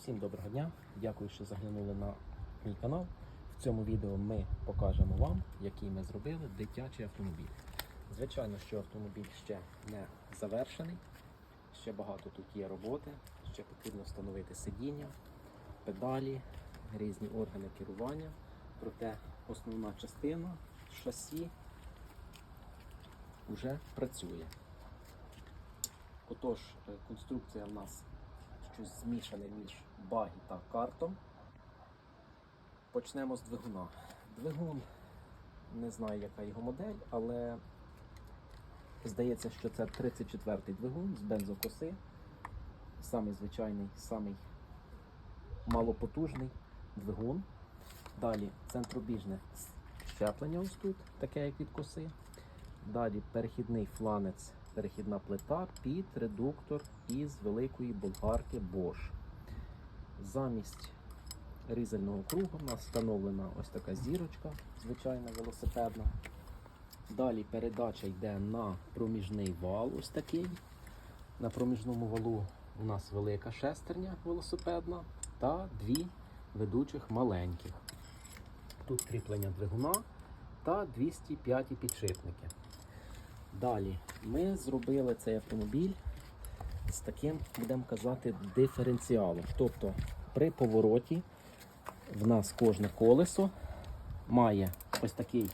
Всім доброго дня! Дякую, що заглянули на мій канал. В цьому відео ми покажемо вам, який ми зробили дитячий автомобіль. Звичайно, що автомобіль ще не завершений, ще багато тут є роботи, ще потрібно встановити сидіння, педалі, різні органи керування. Проте основна частина шасі вже працює. Отож, е, конструкція в нас щось змішане між багі та картом. Почнемо з двигуна. Двигун, не знаю, яка його модель, але здається, що це 34-й двигун з бензокоси. Самий звичайний, самий малопотужний двигун. Далі центробіжне щеплення ось тут, таке як від коси. Далі перехідний фланець, перехідна плита під редуктор із великої болгарки Bosch. Замість різального кругу у нас встановлена ось така зірочка, звичайна велосипедна. Далі передача йде на проміжний вал, ось такий. На проміжному валу у нас велика шестерня велосипедна та дві ведучих маленьких. Тут кріплення двигуна та 205 підшипники. Далі ми зробили цей автомобіль з таким, будемо казати, диференціалом. Тобто при повороті в нас кожне колесо має ось такий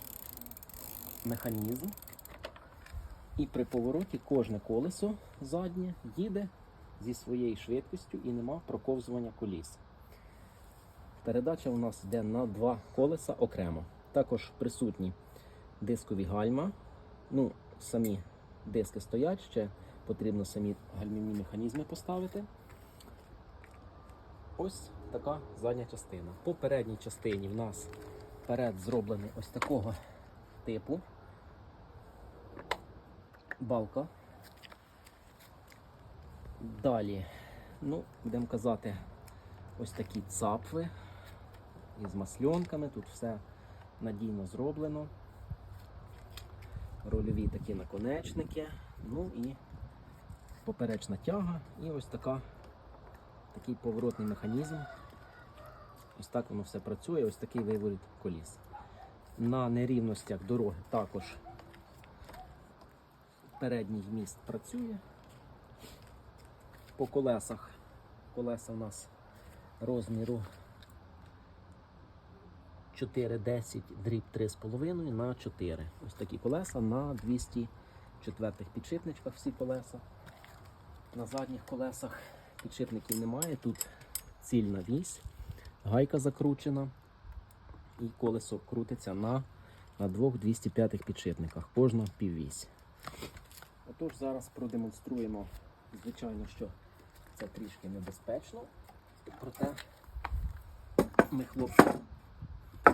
механізм. І при повороті кожне колесо заднє їде зі своєю швидкістю і нема проковзування коліс. Передача у нас йде на два колеса окремо. Також присутні дискові гальма. Ну, самі диски стоять, ще потрібно самі гальмівні механізми поставити. Ось така задня частина. По передній частині в нас перед зроблений ось такого типу балка. Далі, ну, будемо казати, ось такі цапфи із масльонками. Тут все надійно зроблено. Рольові такі наконечники. Ну і поперечна тяга, і ось така, такий поворотний механізм. Ось так воно все працює, ось такий виворіт коліс. На нерівностях дороги також передній міст працює. По колесах. Колеса у нас розміру 4,10 дріб 3,5 на 4. Ось такі колеса на 204 підшипничках всі колеса. На задніх колесах підшипників немає. Тут цільна вісь, гайка закручена і колесо крутиться на, на двох 205 підшипниках, кожна піввісь. Отож, зараз продемонструємо, звичайно, що це трішки небезпечно, проте ми хлопці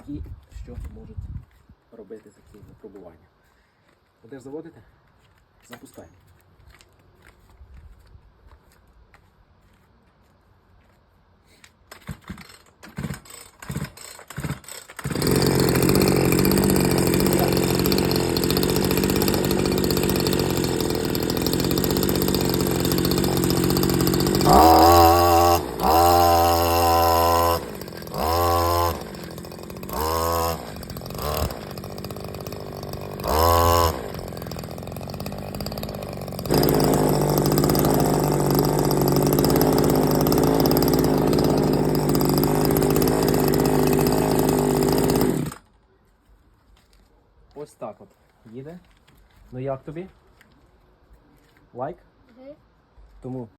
такі, що можуть робити такі випробування. Будеш заводити? Запускаємо. Ось так от їде. Ну як тобі? Лайк? Угу. Тому